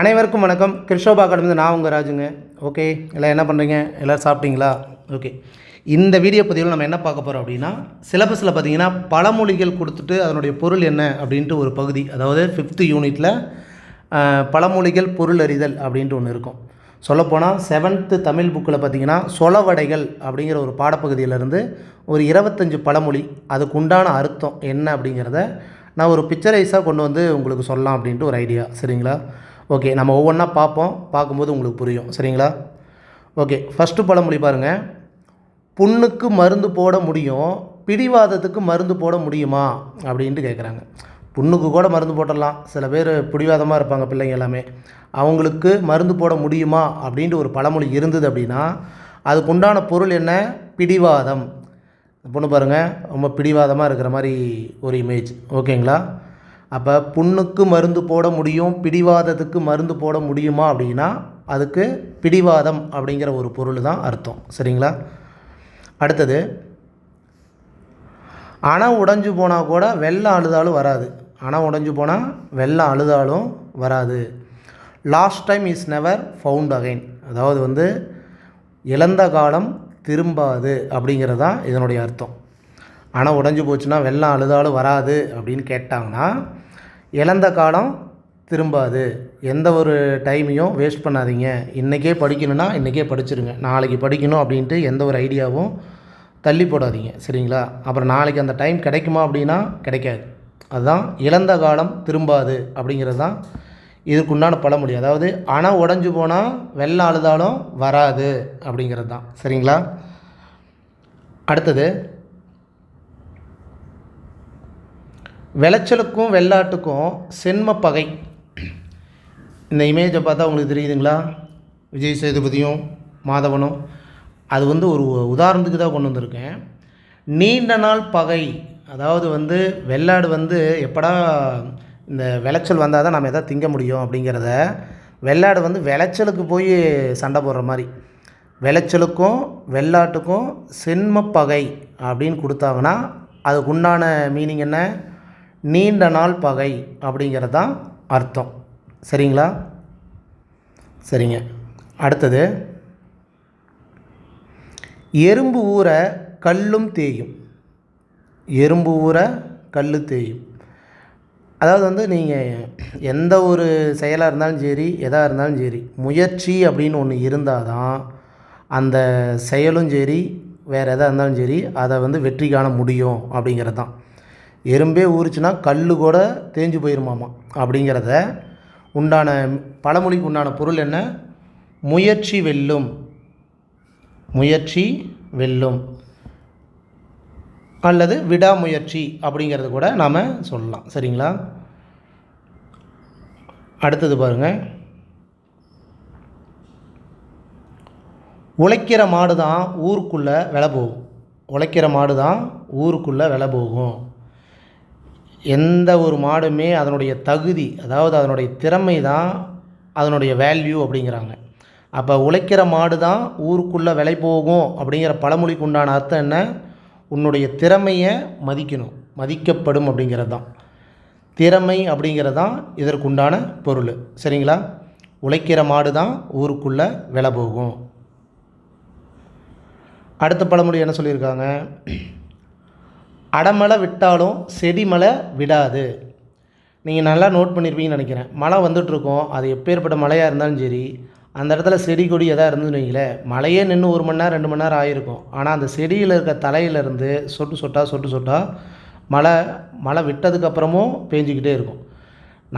அனைவருக்கும் வணக்கம். கிருஷோபா அகாடமி நான் உங்கள் ராஜுங்க. ஓகே எல்லாம் என்ன பண்ணுறீங்க எல்லோரும் சாப்பிட்டீங்களா? ஓகே இந்த வீடியோ பதிவில் நம்ம என்ன பார்க்க போகிறோம் அப்படின்னா சிலபஸில் பார்த்தீங்கன்னா பழமொழிகள் கொடுத்துட்டு அதனுடைய பொருள் என்ன அப்படின்ட்டு ஒரு பகுதி. அதாவது ஃபிஃப்த்து யூனிட்டில் பழமொழிகள் பொருள் அறிதல் அப்படின்ட்டு ஒன்று இருக்கும். சொல்லப்போனால் செவன்த்து தமிழ் புக்கில் பார்த்தீங்கன்னா சொலவடைகள் அப்படிங்கிற ஒரு பாடப்பகுதியிலேருந்து ஒரு இருபத்தஞ்சு பழமொழி அதுக்கு உண்டான அர்த்தம் என்ன அப்படிங்கிறத நான் ஒரு பிக்சரைஸாக கொண்டு வந்து உங்களுக்கு சொல்லலாம் அப்படின்ட்டு ஒரு ஐடியா சரிங்களா? ஓகே நம்ம ஒவ்வொன்றா பார்ப்போம். பார்க்கும்போது உங்களுக்கு புரியும். சரிங்களா? ஓகே ஃபஸ்ட்டு பழமொழி பாருங்கள் புண்ணுக்கு மருந்து போட முடியும் பிடிவாதத்துக்கு மருந்து போட முடியுமா? அப்படின்ட்டு கேட்குறாங்க புண்ணுக்கு கூட மருந்து போட்டுடலாம். சில பேர் பிடிவாதமாக இருப்பாங்க பிள்ளைங்க எல்லாமே. அவங்களுக்கு மருந்து போட முடியுமா? அப்படின்ட்டு ஒரு பழமொழி இருந்தது அப்படின்னா அதுக்கு உண்டான பொருள் என்ன? பிடிவாதம். பொண்ணு பாருங்கள் ரொம்ப பிடிவாதமாக இருக்கிற மாதிரி ஒரு இமேஜ் ஓகேங்களா அப்போ புண்ணுக்கு மருந்து போட முடியும் பிடிவாதத்துக்கு மருந்து போட முடியுமா அப்படின்னா அதுக்கு பிடிவாதம் அப்படிங்கிற ஒரு பொருள் தான் அர்த்தம். சரிங்களா? அடுத்தது அணை உடைஞ்சு போனால் கூட வெள்ளம் அழுதாலும் வராது. அணை உடைஞ்சு போனால் வெள்ளம் அழுதாலும் வராது. Lost time is never found again அதாவது வந்து இழந்த காலம் திரும்பாது அப்படிங்கிறது தான் இதனுடைய அர்த்தம். அணை உடஞ்சி போச்சுன்னா வெள்ளம் அழுதாலும் வராது அப்படின்னு கேட்டாங்கன்னா இழந்த காலம் திரும்பாது. எந்த ஒரு டைமையும் வேஸ்ட் பண்ணாதீங்க. இன்றைக்கே படிக்கணும்னா இன்றைக்கே படிச்சிருங்க. நாளைக்கு படிக்கணும் அப்படின்ட்டு எந்த ஒரு ஐடியாவும் தள்ளி போடாதீங்க. சரிங்களா? அப்புறம் நாளைக்கு அந்த டைம் கிடைக்குமா அப்படின்னா கிடைக்காது. அதுதான் இழந்த காலம் திரும்பாது அப்படிங்கிறது தான் இதுக்குண்டான பழமொழி. அதாவது அணை உடஞ்சி போனால் வெள்ளம் அழுதாலும் வராது அப்படிங்கிறது தான். சரிங்களா? அடுத்தது விளைச்சலுக்கும் வெள்ளாட்டுக்கும் சென்ம பகை. இந்த இமேஜை பார்த்தா உங்களுக்கு தெரியுதுங்களா? விஜய் சேதுபதியும் மாதவனும். அது வந்து ஒரு உதாரணத்துக்கு தான் கொண்டு வந்திருக்கேன். நீண்ட நாள் பகை. அதாவது வந்து வெள்ளாடு வந்து எப்படா இந்த விளைச்சல் வந்தால் தான் நம்ம எதாவது திங்க முடியும் அப்படிங்கிறத வெள்ளாடு வந்து விளைச்சலுக்கு போய் சண்டை போடுற மாதிரி. விளைச்சலுக்கும் வெள்ளாட்டுக்கும் சென்ம பகை அப்படின்னு கொடுத்தாங்கன்னா அதுக்கு உண்டான மீனிங் என்ன? நீண்ட நாள் பகை அப்படிங்கிறது தான் அர்த்தம். சரிங்களா? சரிங்க. அடுத்தது எறும்பு ஊற கல்லும் தேயும். எறும்பு ஊற கல் தேயும். அதாவது வந்து நீங்கள் எந்த ஒரு செயலாக இருந்தாலும் சரி எதாக இருந்தாலும் சரி முயற்சி அப்படின்னு ஒன்று இருந்தால் தான் அந்த செயலும் சரி வேறு எதாக இருந்தாலும் சரி அதை வந்து வெற்றி காண முடியும் அப்படிங்கிறது தான் எறும்பே ஊறிச்சுன்னா கல் கூட தேஞ்சு போயிருமாமா அப்படிங்கிறத உண்டான பழமொழிக்கு உண்டான பொருள் என்ன? முயற்சி வெல்லும். முயற்சி வெல்லும். அல்லது விடாமுயற்சி அப்படிங்கிறது கூட நாம் சொல்லலாம். சரிங்களா? அடுத்தது பாருங்கள் உழைக்கிற மாடு தான் ஊருக்குள்ளே விலை போகும். உழைக்கிற மாடு தான் ஊருக்குள்ளே விலை போகும். எந்த ஒரு மாடுமே அதனுடைய தகுதி அதாவது அதனுடைய திறமை தான் அதனுடைய வேல்யூ அப்படிங்கிறாங்க. அப்போ உழைக்கிற மாடு தான் ஊருக்குள்ளே விலை போகும் அப்படிங்கிற பழமொழிக்கு உண்டான அர்த்தம் என்ன? உன்னுடைய திறமையை மதிக்கணும் மதிக்கப்படும் அப்படிங்கிறது தான். திறமை அப்படிங்கிறது தான் இதற்குண்டான பொருள். சரிங்களா? உழைக்கிற மாடு தான் ஊருக்குள்ளே விலை போகும். அடுத்த பழமொழி என்ன சொல்லியிருக்காங்க? அடமழை விட்டாலும் செடி மழை விடாது. நீங்கள் நல்லா நோட் பண்ணியிருப்பீங்கன்னு நினைக்கிறேன். மழை வந்துட்டுருக்கோம். அது எப்பேற்பட்ட மழையாக இருந்தாலும் சரி அந்த இடத்துல செடி கொடி எதாக இருந்ததுன்னு வைங்களேன் மழையே நின்று ஒரு மணி நேரம் ரெண்டு மணி நேரம் ஆகிருக்கும் ஆனால் அந்த செடியில் இருக்க தலையிலேருந்து சொட்டு சொட்டா சொட்டு சொட்டா மழை மழை விட்டதுக்கப்புறமும் பேஞ்சிக்கிட்டே இருக்கும்.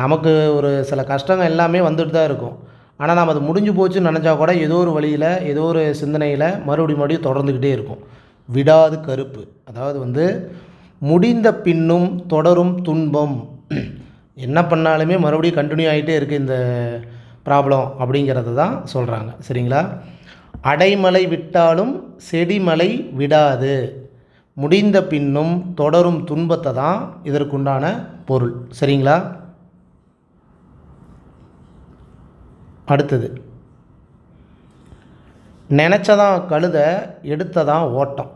நமக்கு ஒரு சில கஷ்டங்கள் எல்லாமே வந்துட்டு தான் இருக்கும். ஆனால் நாம் அது முடிஞ்சு போச்சுன்னு நினச்சா கூட ஏதோ ஒரு வழியில் ஏதோ ஒரு சிந்தனையில் மறுபடியும் மறுபடியும் தொடர்ந்துக்கிட்டே இருக்கும். விடாது கருப்பு. அதாவது வந்து முடிந்த பின்னும் தொடரும் துன்பம். என்ன பண்ணாலுமே மறுபடியும் கண்டினியூ ஆகிட்டே இருக்குது இந்த ப்ராப்ளம் அப்படிங்கிறது தான் சொல்கிறாங்க சரிங்களா? அடைமலை விட்டாலும் செடிமலை விடாது. முடிந்த பின்னும் தொடரும் துன்பத்தை தான் இதற்குண்டான பொருள். சரிங்களா? அடுத்தது. நினச்சதான் கழுத எடுத்ததான் ஓட்டம்.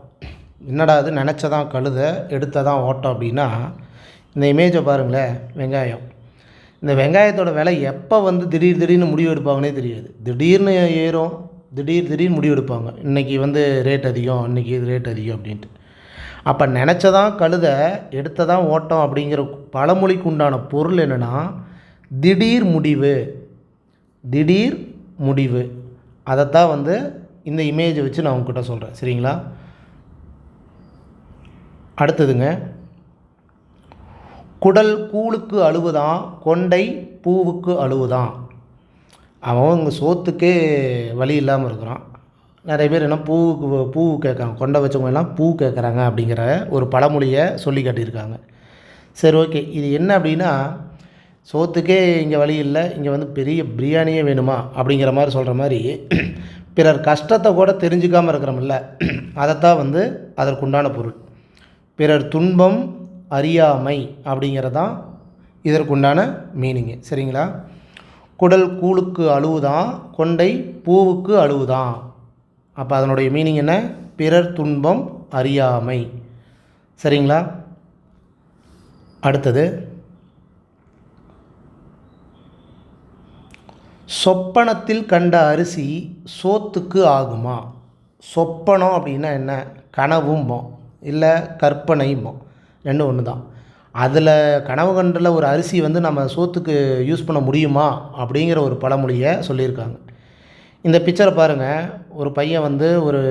என்னடா அது நினச்சதான் கழுத எடுத்ததான் ஓட்டம் அப்படின்னா இந்த இமேஜை பாருங்களேன் வெங்காயம். இந்த வெங்காயத்தோட விலை எப்போ வந்து திடீர் திடீர்னு முடிவு எடுப்பாங்கன்னே தெரியாது. திடீர்னு ஏறும் திடீர் திடீர்னு முடிவு எடுப்பாங்க. இன்றைக்கி வந்து ரேட் அதிகம் இன்றைக்கி இது ரேட் அதிகம் அப்படின்ட்டு. அப்போ நினச்சதான் கழுத எடுத்ததான் ஓட்டம் அப்படிங்கிற பழமொழிக்கு உண்டான பொருள் என்னென்னா திடீர் முடிவு. திடீர் முடிவு. அதைத்தான் வந்து இந்த இமேஜை வச்சு நான் உங்ககிட்ட சொல்கிறேன் சரிங்களா? அடுத்ததுங்க. குடல் கூழுக்கு அழுவுதான் கொண்டை பூவுக்கு அழுவுதான். அவன் இங்கே சோத்துக்கே வழி இல்லாமல் இருக்கிறான். நிறைய பேர் என்ன பூவுக்கு பூ கேட்குறாங்க. கொண்டை வச்சவங்க எல்லாம் பூ கேட்குறாங்க அப்படிங்கிற ஒரு பழமொழியை சொல்லி காட்டியிருக்காங்க. சரி ஓகே. இது என்ன அப்படின்னா சோத்துக்கே இங்கே வழி இல்லை இங்கே வந்து பெரிய பிரியாணியே வேணுமா அப்படிங்கிற மாதிரி சொல்கிற மாதிரி பிறர் கஷ்டத்தை கூட தெரிஞ்சுக்காமல் இருக்கிறோம்ல அதைத்தான் வந்து அதற்குண்டான பொருள். பிறர் துன்பம் அறியாமை அப்படிங்கிறதான் இதற்குண்டான மீனிங்கு சரிங்களா? குடல் கூழுக்கு அழுவுதான் கொண்டை பூவுக்கு அழுவுதான். அப்போ அதனுடைய மீனிங் என்ன? பிறர் துன்பம் அறியாமை. சரிங்களா? அடுத்தது சொப்பனத்தில் கண்ட அரிசி சோத்துக்கு ஆகுமா? சொப்பனம் அப்படின்னா என்ன? கனவும்போம் இல்லை கற்பனையும்போ ரெண்டும் ஒன்று தான் அதில் கனவு கண்டில் ஒரு அரிசி வந்து நம்ம சோத்துக்கு யூஸ் பண்ண முடியுமா? அப்படிங்கிற ஒரு பழமொழியை சொல்லியிருக்காங்க. இந்த பிக்சரை பாருங்கள் ஒரு பையன் வந்து ஒரு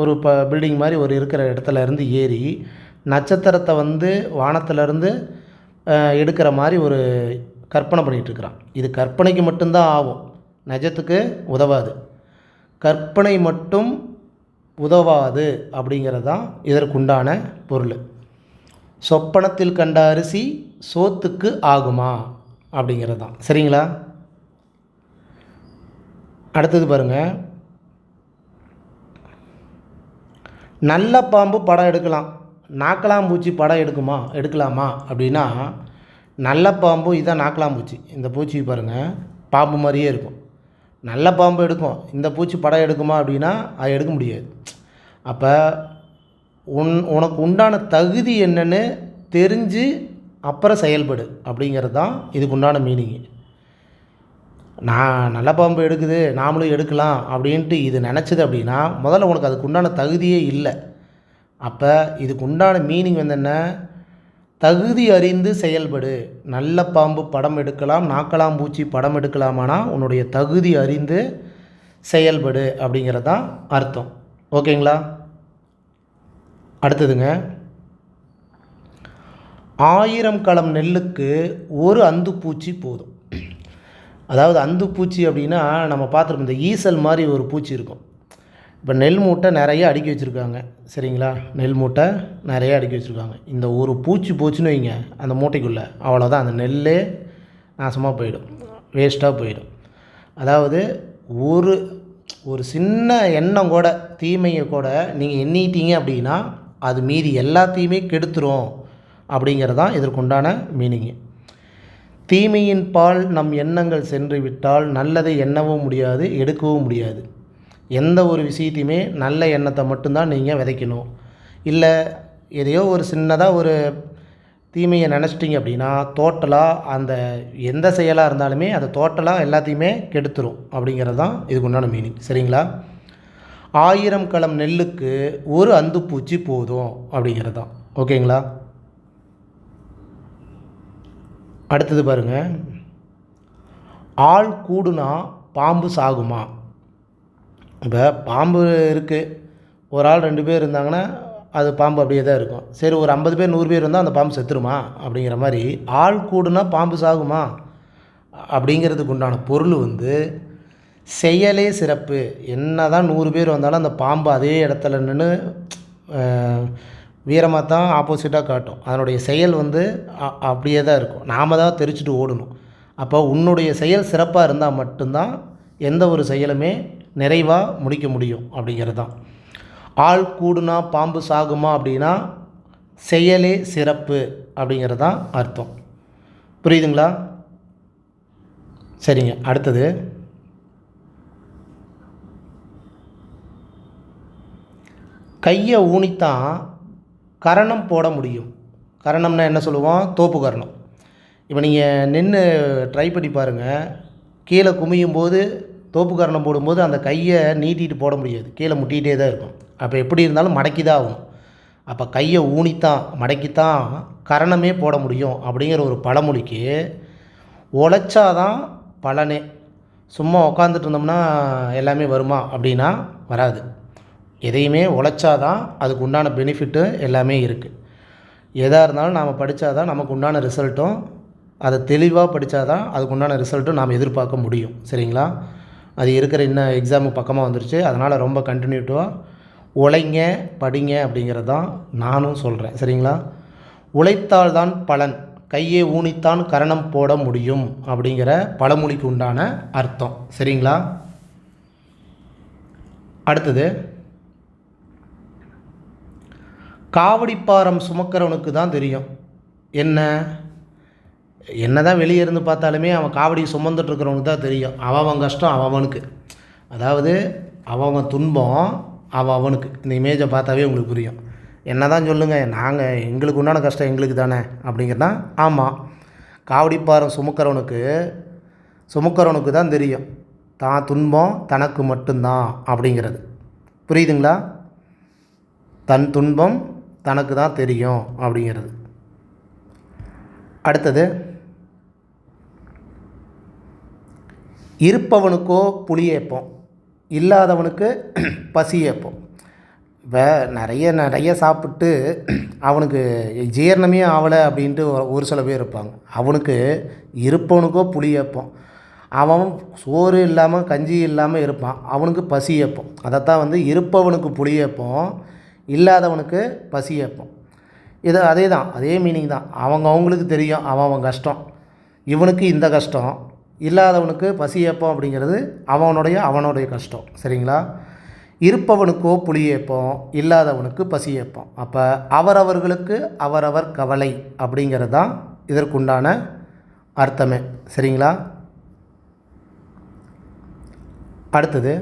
ஒரு ப பில்டிங் மாதிரி ஒரு இருக்கிற இடத்துல இருந்து ஏறி நட்சத்திரத்தை வந்து வானத்திலேருந்து எடுக்கிற மாதிரி ஒரு கற்பனை பண்ணிகிட்ருக்குறான். இது கற்பனைக்கு மட்டும்தான் ஆகும். நிஜத்துக்கு உதவாது. கற்பனை மட்டும் உதவாது அப்படிங்கிறது தான் இதற்குண்டான பொருள். சொப்பனத்தில் கண்ட அரிசி சோத்துக்கு ஆகுமா அப்படிங்கிறது தான் சரிங்களா? அடுத்தது பாருங்கள் நல்ல பாம்பு படம் எடுக்கலாம். நாக்கலாம்பூச்சி படம் எடுக்குமா? எடுக்கலாமா? அப்படின்னா நல்ல பாம்பு இதான் நாக்கலாம்பூச்சி. இந்த பூச்சி பாருங்கள் பாம்பு மாதிரியே இருக்கும். நல்ல பாம்பு எடுக்கும். இந்த பூச்சி படம் எடுக்குமா அப்படின்னா அது எடுக்க முடியாது. அப்போ உன் உனக்கு உண்டான தகுதி என்னன்னு தெரிஞ்சு அப்புறம் செயல்படு அப்படிங்கிறது தான் இதுக்கு உண்டான மீனிங்கு நான் நல்ல பாம்பு எடுக்குது நாமளும் எடுக்கலாம் அப்படின்ட்டு இது நினச்சது அப்படின்னா முதல்ல உனக்கு அதுக்கு உண்டான தகுதியே இல்லை. அப்போ இதுக்கு உண்டான மீனிங் வந்து என்ன? தகுதி அறிந்து செயல்படு. நல்ல பாம்பு படம் எடுக்கலாம் நாக்கலாம் பூச்சி படம் எடுக்கலாமானா உன்னுடைய தகுதி அறிந்து செயல்படு அப்படிங்கிறது தான் அர்த்தம். ஓகேங்களா? அடுத்ததுங்க. ஆயிரம் களம் நெல்லுக்கு ஒரு அந்து பூச்சி போதும். அதாவது அந்து பூச்சி அப்படின்னா நம்ம பார்த்துருப்போம் இந்த ஈசல் மாதிரி ஒரு பூச்சி இருக்கும். இப்போ நெல் மூட்டை நிறைய அடுக்கி வச்சுருக்காங்க. சரிங்களா? நெல் மூட்டை நிறைய அடுக்கி வச்சுருக்காங்க. இந்த ஒரு பூச்சி போச்சுன்னு வைங்க அந்த மூட்டைக்குள்ளே அவ்வளோதான் அந்த நெல்லே நாசமாக போயிடும். வேஸ்ட்டாக போயிடும். அதாவது ஒரு ஒரு சின்ன எண்ணம் கூட தீமையை கூட நீங்கள் எண்ணிட்டீங்க அப்படின்னா அது மீதி எல்லாத்தையுமே கெடுத்துரும் அப்படிங்கிறது தான் இதற்குண்டான மீனிங்கு தீமையின் பால் நம் எண்ணங்கள் சென்று விட்டால் நல்லதை எண்ணவும் முடியாது எடுக்கவும் முடியாது. எந்த ஒரு விஷயத்தையுமே நல்ல எண்ணத்தை மட்டும்தான் நீங்கள் விதைக்கணும். இல்லை எதையோ ஒரு சின்னதாக ஒரு தீமையை நினச்சிட்டிங்க அப்படின்னா டோட்டலாக அந்த எந்த செயலாக இருந்தாலுமே அதை டோட்டலாக எல்லாத்தையுமே கெடுத்துரும் அப்படிங்கிறது தான் இதுக்கு உண்டான மீனிங் சரிங்களா? ஆயிரம் களம் நெல்லுக்கு ஒரு அந்து பூச்சி போதும் அப்படிங்கிறது தான். ஓகேங்களா? அடுத்தது பாருங்கள் ஆள் கூடுனா பாம்பு சாகுமா? இப்போ பாம்பு இருக்குது ஒரு ஆள் ரெண்டு பேர் இருந்தாங்கன்னா அது பாம்பு அப்படியே தான் இருக்கும். சரி ஒரு ஐம்பது பேர் நூறு பேர் இருந்தால் அந்த பாம்பு செத்துருமா? அப்படிங்கிற மாதிரி ஆள் கூடுனா பாம்பு சாகுமா? அப்படிங்கிறதுக்கு உண்டான பொருள் வந்து செயலே சிறப்பு. என்ன தான் நூறு பேர் வந்தாலும் அந்த பாம்பு அதே இடத்துல நின்று வீரமாக தான் ஆப்போசிட்டாக காட்டும். அதனுடைய செயல் வந்து அப்படியே தான் இருக்கும். நாம தான் தெரிச்சுட்டு ஓடணும். அப்போ உன்னுடைய செயல் சிறப்பாக இருந்தால் மட்டும்தான் எந்த ஒரு செயலுமே நிறைவாக முடிக்க முடியும் அப்படிங்கிறது தான் ஆள் கூடுனா பாம்பு சாகுமா அப்படின்னா செயலே சிறப்பு அப்படிங்கிறது தான் அர்த்தம். புரியுதுங்களா? சரிங்க அடுத்தது. கையை ஊனித்தான் கரணம் போட முடியும். கரணம்னா என்ன சொல்லுவோம்? தோப்பு கரணம். இப்போ நீங்கள் நின்று ட்ரை பண்ணி பாருங்கள் கீழே குமியும் போது தோப்புக்கரணம் போடும்போது அந்த கையை நீட்டிட்டு போட முடியாது. கீழே முட்டிகிட்டே தான் இருக்கும். அப்போ எப்படி இருந்தாலும் மடக்கி தான் ஆகும் அப்போ கையை ஊனித்தான் மடக்கித்தான் கரணமே போட முடியும் அப்படிங்கிற ஒரு பழமொழிக்கு உழைச்சாதான் பலனே. சும்மா உக்காந்துட்டு இருந்தோம்னா எல்லாமே வருமா அப்படின்னா வராது. எதையுமே உழைச்சாதான் அதுக்கு உண்டான பெனிஃபிட்டு எல்லாமே இருக்குது எதாக இருந்தாலும் நாம் படித்தாதான் நமக்கு உண்டான ரிசல்ட்டும் அதை தெளிவாக படித்தா தான் அதுக்கு உண்டான ரிசல்ட்டும் நாம் எதிர்பார்க்க முடியும். சரிங்களா? அது இருக்கிற இன்னும் எக்ஸாமு பக்கமாக வந்துருச்சு. அதனால் ரொம்ப கண்டினியூட்டிவாக உழைங்க படிங்க அப்படிங்கிறது தான் நானும் சொல்கிறேன் சரிங்களா? உழைத்தால் தான் பலன். கையை ஊனித்தான் கரணம் போட முடியும் அப்படிங்கிற பழமொழிக்கு உண்டான அர்த்தம். சரிங்களா? அடுத்தது காவடிப்பாரம் சுமக்கிறவனுக்கு தான் தெரியும். என்ன? என்ன தான் வெளியே இருந்து பார்த்தாலுமே அவன் காவடி சுமந்துட்டுருக்கிறவனுக்கு தான் தெரியும். அவன் அவன் கஷ்டம் அவன் அவனுக்கு. அதாவது அவன் அவன் துன்பம் அவன் அவனுக்கு. இந்த இமேஜை பார்த்தாவே உங்களுக்கு புரியும். என்ன தான் சொல்லுங்கள் நாங்கள் எங்களுக்கு உண்டான கஷ்டம் எங்களுக்கு தானே அப்படிங்கிறதா ஆமாம் காவடிப்பாரம் சுமக்கிறவனுக்கு சுமக்கிறவனுக்கு தான் தெரியும். தான் துன்பம் தனக்கு மட்டும்தான் அப்படிங்கிறது. புரியுதுங்களா? தன் துன்பம் தனக்கு தான் தெரியும் அப்படிங்கிறது. அடுத்தது இருப்பவனுக்கோ புளியேப்பம் இல்லாதவனுக்கு பசியேப்பம் இப்போ நிறைய நிறைய சாப்பிட்டு அவனுக்கு ஜீரணமே ஆகலை அப்படின்ட்டு ஒரு- சில பேர் இருப்பாங்க. அவனுக்கு இருப்பவனுக்கோ புளியேப்பம் அவன் சோறு இல்லாமல் கஞ்சி இல்லாமல் இருப்பான். அவனுக்கு பசி ஏற்போம் அதைத்தான் வந்து இருப்பவனுக்கு புளியேப்பம் இல்லாதவனுக்கு பசி ஏற்போம் இது அதே தான் அதே மீனிங் தான். அவங்க அவங்களுக்கு தெரியும் அவன் அவன் கஷ்டம். இவனுக்கு இந்த கஷ்டம் இல்லாதவனுக்கு பசி ஏப்பம் அப்படிங்கிறது அவனுடைய அவனுடைய கஷ்டம். சரிங்களா? இருப்பவனுக்கோ புளியேப்பம் இல்லாதவனுக்கு பசி ஏப்பம் அப்போ அவரவர்களுக்கு அவரவர் கவலை அப்படிங்கிறது தான் இதற்குண்டான அர்த்தமே. சரிங்களா? அடுத்தது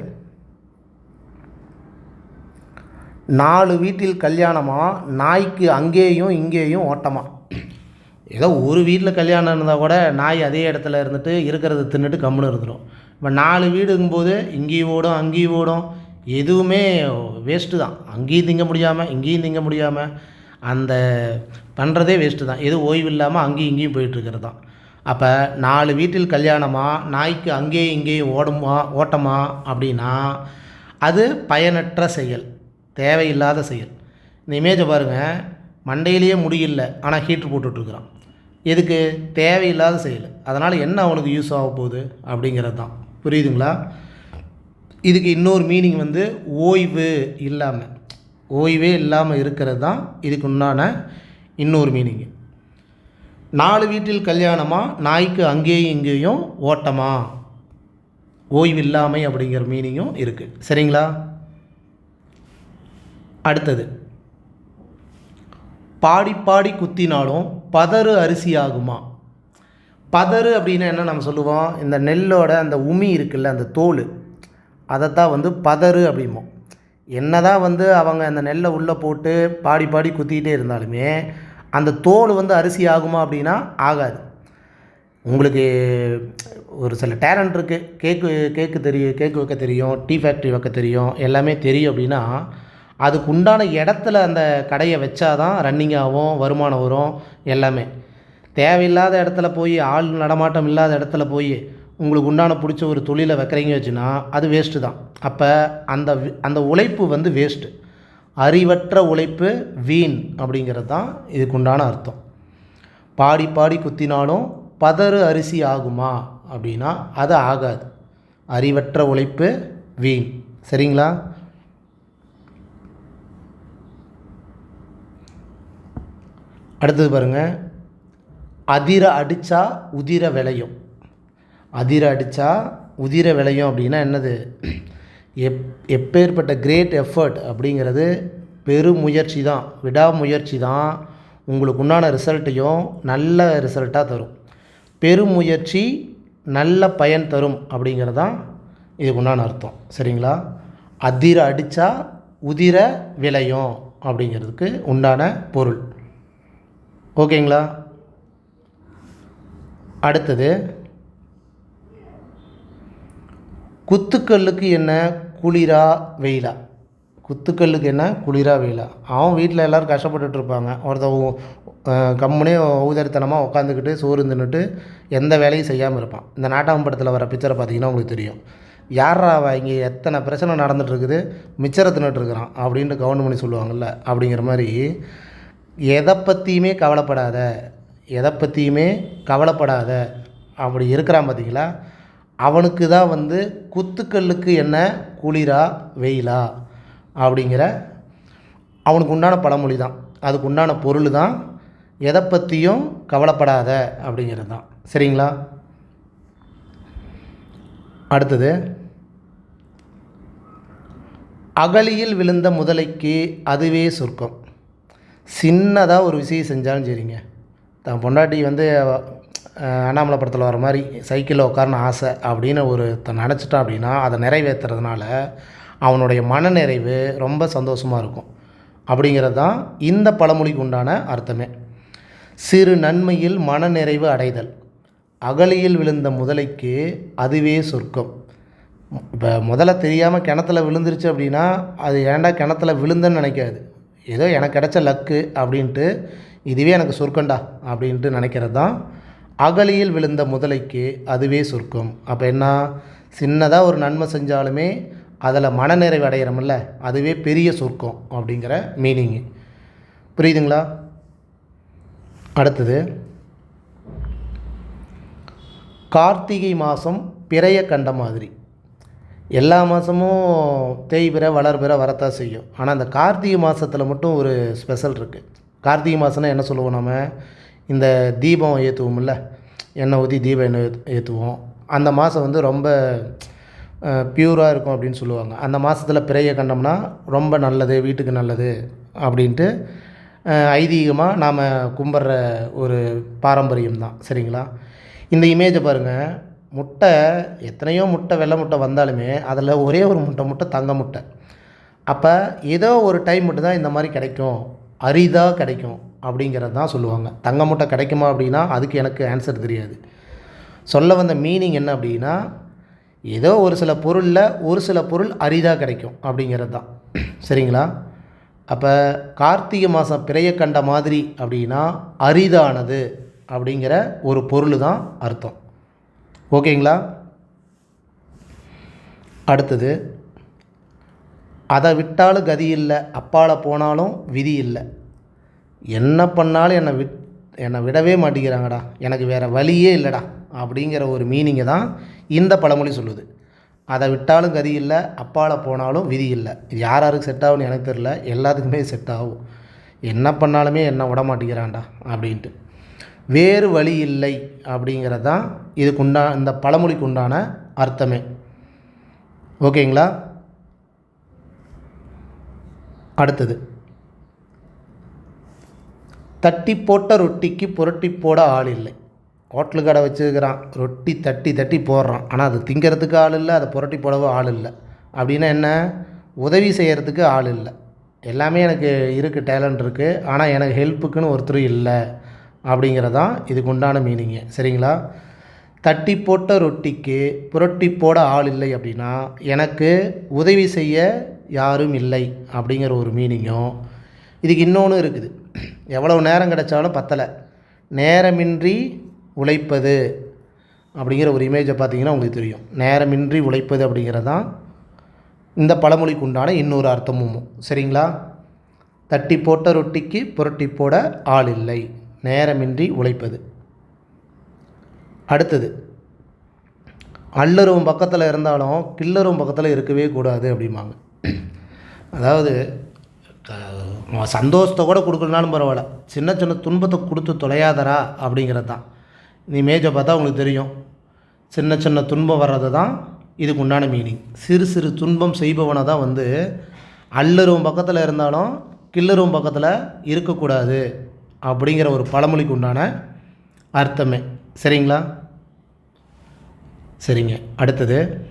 நாலு வீட்டில் கல்யாணமாக நாய்க்கு அங்கேயும் இங்கேயும் ஓட்டமாக ஏதோ ஒரு வீட்டில் கல்யாணம் இருந்தால் கூட நாய் அதே இடத்துல இருந்துட்டு இருக்கிறத தின்னுட்டு கம்முன்னு இருந்துடும் இப்போ நாலு வீடுங்கும்போது இங்கேயும் ஓடும் அங்கேயும் ஓடும். எதுவுமே வேஸ்ட்டு தான். அங்கேயும் திங்க முடியாமல் இங்கேயும் திங்க முடியாமல் அந்த பண்ணுறதே வேஸ்ட்டு தான். எதுவும் ஓய்வு இல்லாமல் அங்கேயும் இங்கேயும் போயிட்டுருக்கிறது தான். அப்போ நாலு வீட்டில் கல்யாணமா நாய்க்கு அங்கேயும் இங்கேயும் ஓடுமா ஓட்டமா அப்படின்னா அது பயனற்ற செயல் தேவையில்லாத செயல். இந்த இமேஜை பாருங்கள் மண்டையிலேயே முடியல ஆனால் ஹீட்ரு போட்டுட்ருக்குறான். எதுக்கு? தேவையில்லாத செயல். அதனால் என்ன அவனுக்கு யூஸ் ஆக போகுது? அப்படிங்கிறது தான். புரியுதுங்களா? இதுக்கு இன்னொரு மீனிங் வந்து ஓய்வு இல்லாமல் ஓய்வே இல்லாமல் இருக்கிறது தான் இதுக்கு உண்டான இன்னொரு மீனிங் நாலு வீட்டில் கல்யாணமா? நாய்க்கு அங்கேயும் இங்கேயும் ஓட்டமா? ஓய்வு இல்லாமை அப்படிங்கிற மீனிங்கும் இருக்குது சரிங்களா? அடுத்தது. பாடி பாடி குத்தினாலும் பதறு அரிசி ஆகுமா பதறு அப்படின்னா என்ன நம்ம சொல்லுவோம்? இந்த நெல்லோட அந்த உமி இருக்குல்ல அந்த தோல். அதைத்தான் வந்து பதறு அப்படிம்போம் என்னதான் வந்து அவங்க அந்த நெல்லை உள்ளே போட்டு பாடி பாடி குத்திக்கிட்டே இருந்தாலுமே அந்த தோல் வந்து அரிசி ஆகுமா அப்படின்னா ஆகாது. உங்களுக்கு ஒரு சில டேலண்ட் இருக்குது கேக்கு கேக்கு தெரியும் கேக்கு வைக்க தெரியும் டீ ஃபேக்ட்ரி வைக்க தெரியும் எல்லாமே தெரியும் அப்படின்னா அதுக்கு உண்டான இடத்துல அந்த கடையை வச்சாதான் ரன்னிங் ஆகும் வருமானம் வரும் எல்லாமே. தேவையில்லாத இடத்துல போய் ஆள் நடமாட்டம் இல்லாத இடத்துல போய் உங்களுக்கு உண்டான பிடிச்ச ஒரு தொழிலை வைக்கிறீங்க வச்சுன்னா அது வேஸ்ட்டு தான். அப்போ அந்த வி- அந்த உழைப்பு வந்து வேஸ்ட்டு அறிவற்ற உழைப்பு வீண் அப்படிங்கிறது தான் இதுக்கு உண்டான அர்த்தம். பாடி பாடி குத்தினாலும் பதறு அரிசி ஆகுமா அப்படின்னா அது ஆகாது. அறிவற்ற உழைப்பு வீண். சரிங்களா? அடுத்தது பாருங்கள் அதிர அடித்தா உதிர விளையும். அதிர அடித்தா உதிர விளையும் அப்படின்னா என்னது? எப் எப்பேற்பட்ட கிரேட் எஃபர்ட் அப்படிங்கிறது பெருமுயற்சி தான். விடாமுயற்சி தான் உங்களுக்கு உண்டான ரிசல்ட்டையும் நல்ல ரிசல்ட்டாக தரும். பெருமுயற்சி நல்ல பயன் தரும் அப்படிங்கிறது தான் இதுக்கு உண்டான அர்த்தம். சரிங்களா? அதிர அடித்தா உதிர விளையும் அப்படிங்கிறதுக்கு உண்டான பொருள். ஓகேங்களா? அடுத்தது குத்துக்கல்லுக்கு என்ன குளிரா வெயிலா? குத்துக்கல்லுக்கு என்ன குளிரா வெயிலா? அவன் வீட்டில் எல்லோரும் கஷ்டப்பட்டுட்டு இருப்பாங்க ஒருத்தன் கம்முனே ஊதரித்தனமாக உட்காந்துக்கிட்டு சோறு தின்னுட்டு எந்த வேலையும் செய்யாமல் இருப்பான். இந்த நாட்டாம் படத்தில் வர பிக்சரை பார்த்தீங்கன்னா உங்களுக்கு தெரியும். யாரா அவன்? இங்கே எத்தனை பிரச்சனை நடந்துகிட்ருக்குது மிச்சரை தின்னுட்டுருக்குறான் அப்படின்ட்டு கவுண்ட் பண்ணி சொல்லுவாங்கள்ல அப்படிங்கிற மாதிரி எதை பற்றியுமே கவலைப்படாத எதை பற்றியுமே கவலைப்படாத. அப்படி இருக்கிறான் பார்த்தீங்களா? அவனுக்கு தான் வந்து குத்துக்கல்லுக்கு என்ன? குளிரா? வெயிலா? அப்படிங்கிற அவனுக்கு உண்டான பழமொழி தான். அதுக்கு உண்டான பொருள் தான் எதை பற்றியும் கவலைப்படாத அப்படிங்கிறது தான். சரிங்களா? அடுத்தது அகலியில் விழுந்த முதலைக்கு அதுவே சொர்க்கம். சின்னதாக ஒரு விஷயம் செஞ்சாலும் சரிங்க. தான் பொண்டாட்டி வந்து அண்ணாமலை படத்தில் வர மாதிரி சைக்கிளில் உட்காரணும் ஆசை அப்படின்னு ஒரு நினச்சிட்டான் அப்படின்னா அதை நிறைவேற்றுறதுனால அவனுடைய மனநிறைவு ரொம்ப சந்தோஷமாக இருக்கும். அப்படிங்கிறது தான் இந்த பழமொழிக்கு உண்டான அர்த்தமே. சிறு நன்மையில் மனநிறைவு அடைதல். அகலியில் விழுந்த முதலைக்கு அதுவே சொர்க்கம். இப்போ முதல்ல தெரியாமல் கிணத்துல விழுந்துருச்சு அப்படின்னா அது ஏன்டா கிணத்துல விழுந்தேன்னு நினைக்காது. ஏதோ எனக்கு கிடச்ச லக்கு அப்படின்ட்டு இதுவே எனக்கு சொர்க்கண்டா அப்படின்ட்டு நினைக்கிறது தான். அகலியில் விழுந்த முதலைக்கு அதுவே சொர்க்கம். அப்போ என்ன? சின்னதாக ஒரு நன்மை செஞ்சாலுமே அதில் மனநிறைவு அடையிறோம்ல அதுவே பெரிய சொர்க்கம் அப்படிங்கிற மீனிங்கு புரியுதுங்களா? அடுத்தது கார்த்திகை மாதம் பிறைய கண்ட மாதிரி. எல்லா மாதமும் தேய்பிறை வளர்பிறை வரத்தான் செய்யும். ஆனால் அந்த கார்த்திகை மாதத்தில் மட்டும் ஒரு ஸ்பெஷல் இருக்குது கார்த்திகை மாதம்னா என்ன சொல்லுவோம் நம்ம இந்த தீபம் ஏற்றுவோம்ல எண்ணெய் ஊற்றி தீபம் எண்ணெய் ஏற்றுவோம் அந்த மாதம் வந்து ரொம்ப பியூராக இருக்கும் அப்படின்னு சொல்லுவாங்க. அந்த மாதத்தில் பிறையை கண்டோம்னா ரொம்ப நல்லது வீட்டுக்கு நல்லது அப்படின்ட்டு ஐதீகமாக நாம் கும்பிட்ற ஒரு பாரம்பரியம் தான் சரிங்களா? இந்த இமேஜை பாருங்கள் முட்டை எத்தனையோ முட்டை வெள்ளை முட்டை வந்தாலுமே அதில் ஒரே ஒரு முட்டை முட்டை தங்க முட்டை. அப்போ ஏதோ ஒரு டைம் மட்டும் தான் இந்த மாதிரி கிடைக்கும். அரிதாக கிடைக்கும் அப்படிங்கிறது தான் சொல்லுவாங்க. தங்க முட்டை கிடைக்குமா அப்படின்னா அதுக்கு எனக்கு ஆன்சர் தெரியாது. சொல்ல வந்த மீனிங் என்ன அப்படின்னா ஏதோ ஒரு சில பொருளில் ஒரு சில பொருள் அரிதாக கிடைக்கும் அப்படிங்கிறது தான். சரிங்களா? அப்போ கார்த்திகை மாதம் பிறைய கண்ட மாதிரி அப்படின்னா அரிதானது அப்படிங்கிற ஒரு பொருள் தான் அர்த்தம். ஓகேங்களா? அடுத்தது அதை விட்டாலும் கதி இல்லை அப்பால போனாலும் விதி இல்லை. என்ன பண்ணாலும் என்னை விட் என்னை விடவே மாட்டேங்கிறாங்கடா. எனக்கு வேறு வழியே இல்லைடா அப்படிங்கிற ஒரு மீனிங்கை தான் இந்த பழமொழி சொல்லுது. அதை விட்டாலும் கதி இல்லை அப்பால போனாலும் விதி இல்லை. இது யார் யாருக்கு செட் ஆகும்னு எனக்கு தெரில எல்லாத்துக்குமே செட் ஆகும். என்ன பண்ணாலுமே என்னை விட மாட்டேங்கிறான்டா அப்படின்ட்டு. வேறு வழி இல்லை அப்படிங்கிறது தான் இதுக்குண்டா இந்த பழமொழிக்கு உண்டான அர்த்தமே. ஓகேங்களா? அடுத்தது. தட்டி போட்ட ரொட்டிக்கு புரட்டி போட ஆள் இல்லை. ஹோட்டலு கடை வச்சுருக்கிறான். ரொட்டி தட்டி தட்டி போடுறான். ஆனால் அது திங்கிறதுக்கு ஆள் இல்லை அதை புரட்டி போடவும் ஆள் இல்லை. அப்படின்னா என்ன? உதவி செய்கிறதுக்கு ஆள் இல்லை. எல்லாமே எனக்கு இருக்குது டேலண்ட் இருக்குது ஆனால் எனக்கு ஹெல்ப்புக்குன்னு ஒருத்தரும் இல்லை. அப்படிங்கிறதான் இதுக்கு உண்டான மீனிங்கு சரிங்களா? தட்டி போட்ட ரொட்டிக்கு புரட்டி போட ஆள் இல்லை அப்படின்னா எனக்கு உதவி செய்ய யாரும் இல்லை அப்படிங்கிற ஒரு மீனிங்கும் இதுக்கு இன்னொன்று இருக்குது. எவ்வளவு நேரம் கிடைச்சாலும் பத்தலை. நேரமின்றி உழைப்பது அப்படிங்கிற ஒரு இமேஜை பார்த்தீங்கன்னா உங்களுக்கு தெரியும். நேரமின்றி உழைப்பது அப்படிங்கிறது தான் இந்த பழமொழிக்கு உண்டான இன்னொரு அர்த்தமும். சரிங்களா? தட்டி போட்ட ரொட்டிக்கு புரட்டி போட ஆள் இல்லை. நேரமின்றி உழைப்பது. அடுத்தது அல்லரும் பக்கத்தில் இருந்தாலும் கில்லரும் பக்கத்தில் இருக்கவே கூடாது அப்படிம்பாங்க. அதாவது சந்தோஷத்தை கூட கொடுக்கலனாலும் பரவாயில்ல. சின்ன சின்ன துன்பத்தை கொடுத்து தொலையாதரா அப்படிங்கிறது தான். நீ மேஜை பார்த்தா உங்களுக்கு தெரியும். சின்ன சின்ன துன்பம் வர்றது தான் இதுக்கு உண்டான மீனிங் சிறு சிறு துன்பம் செய்பவனை தான் வந்து அல்லரும் பக்கத்தில் இருந்தாலும் கில்லரும் பக்கத்தில் இருக்கக்கூடாது. அப்படிங்கிற ஒரு பழமொழிக்கு உண்டான அர்த்தமே. சரிங்களா? சரிங்க. அடுத்தது.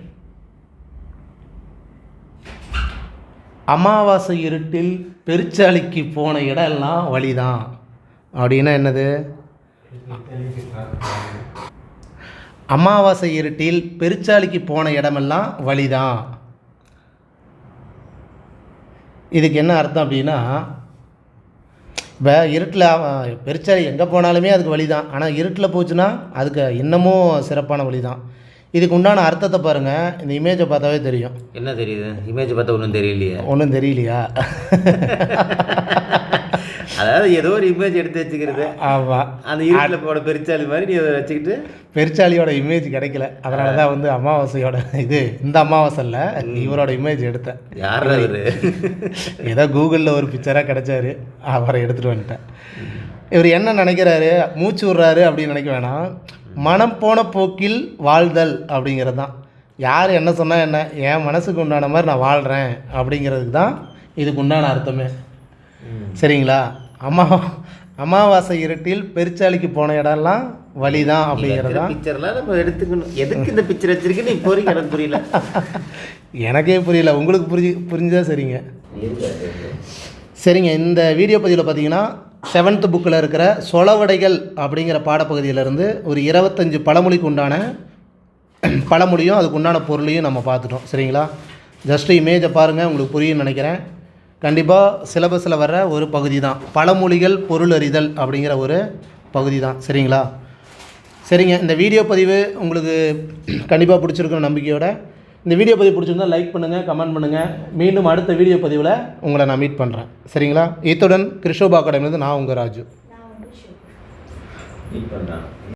அமாவாசை இருட்டில் பெருச்சாளிக்கு போன இடம் எல்லாம் வழிதான். அப்படின்னா என்னது? அமாவாசை இருட்டில் பெருச்சாளிக்கு போன இடமெல்லாம் வழிதான். இதுக்கு என்ன அர்த்தம் அப்படின்னா இப்போ இருட்டில் பெருச்சாளி எங்கே போனாலுமே அதுக்கு வழி தான் ஆனால் இருட்டில் போச்சுன்னா அதுக்கு இன்னமும் சிறப்பான வழி தான் இதுக்கு உண்டான அர்த்தத்தை பாருங்கள் இந்த இமேஜை பார்த்தாவே தெரியும். என்ன தெரியுது? இமேஜ் பார்த்தா ஒன்றும் தெரியலையே. ஒன்றும் தெரியலையா? அதாவது ஏதோ ஒரு இமேஜ் எடுத்து வச்சுக்கிறது. ஆமாம் அந்த இருட்டில் போட பெருச்சாளி மாதிரி நீ அதை வச்சுக்கிட்டு பெருச்சாளியோட இமேஜ் கிடைக்கல. அதனால தான் வந்து அமாவாசையோட இது இந்த அமாவாசை இல்லை இவரோட இமேஜ் எடுத்தேன் யார் அவரு ஏதோ கூகுளில் ஒரு பிக்சராக கிடச்சாரு. அவரை எடுத்துகிட்டு வந்துட்டேன். இவர் என்ன நினைக்கிறாரு? மூச்சு விட்றாரு அப்படின்னு நினைக்க வேணாம். மனம் போன போக்கில் வாழ்தல் அப்படிங்கிறது தான். யார் என்ன சொன்னால் என்ன? என் மனசுக்கு உண்டான மாதிரி நான் வாழ்கிறேன் அப்படிங்கிறதுக்கு தான் இதுக்கு உண்டான அர்த்தமே. சரிங்களா? அம்மா அமாவாசை இருட்டில் பெருச்சாளிக்கு போன இடம்லாம் வழி தான் அப்படிங்கிறது பிக்சர்லாம் நம்ம எடுத்துக்கணும். எதுக்கு இந்த பிக்சர் வச்சிருக்குன்னு இப்போ வரைக்கும் எனக்கு புரியல. எனக்கே புரியல. உங்களுக்கு புரிஞ்சு புரிஞ்சா சரிங்க? சரிங்க. இந்த வீடியோ பதிவில் பார்த்தீங்கன்னா செவன்த் புக்கில் இருக்கிற சொலவடைகள் அப்படிங்கிற பாடப்பகுதியிலேருந்து ஒரு இருபத்தஞ்சு பழமொழிக்கு உண்டான பழமொழியும் அதுக்கு உண்டான பொருளையும் நம்ம பார்த்துட்டோம். சரிங்களா? ஜஸ்ட்டு இமேஜை பாருங்கள் உங்களுக்கு புரியும்னு நினைக்கிறேன். கண்டிப்பாக சிலபஸில் வர்ற ஒரு பகுதி தான் பழமொழிகள் பொருள் அறிதல் அப்படிங்கிற ஒரு பகுதி தான் சரிங்களா? சரிங்க. இந்த வீடியோ பதிவு உங்களுக்கு கண்டிப்பாக பிடிச்சிருக்குன்னு நம்பிக்கையோட இந்த வீடியோ பதிவு பிடிச்சிருந்தா லைக் பண்ணுங்கள் கமெண்ட் பண்ணுங்கள் மீண்டும் அடுத்த வீடியோ பதிவில் உங்களை நான் மீட் பண்ணுறேன் சரிங்களா? இத்துடன் கிருஷோபா அகாடமிலேருந்து நான் உங்கள் ராஜு. மீட் பண்ணுறான்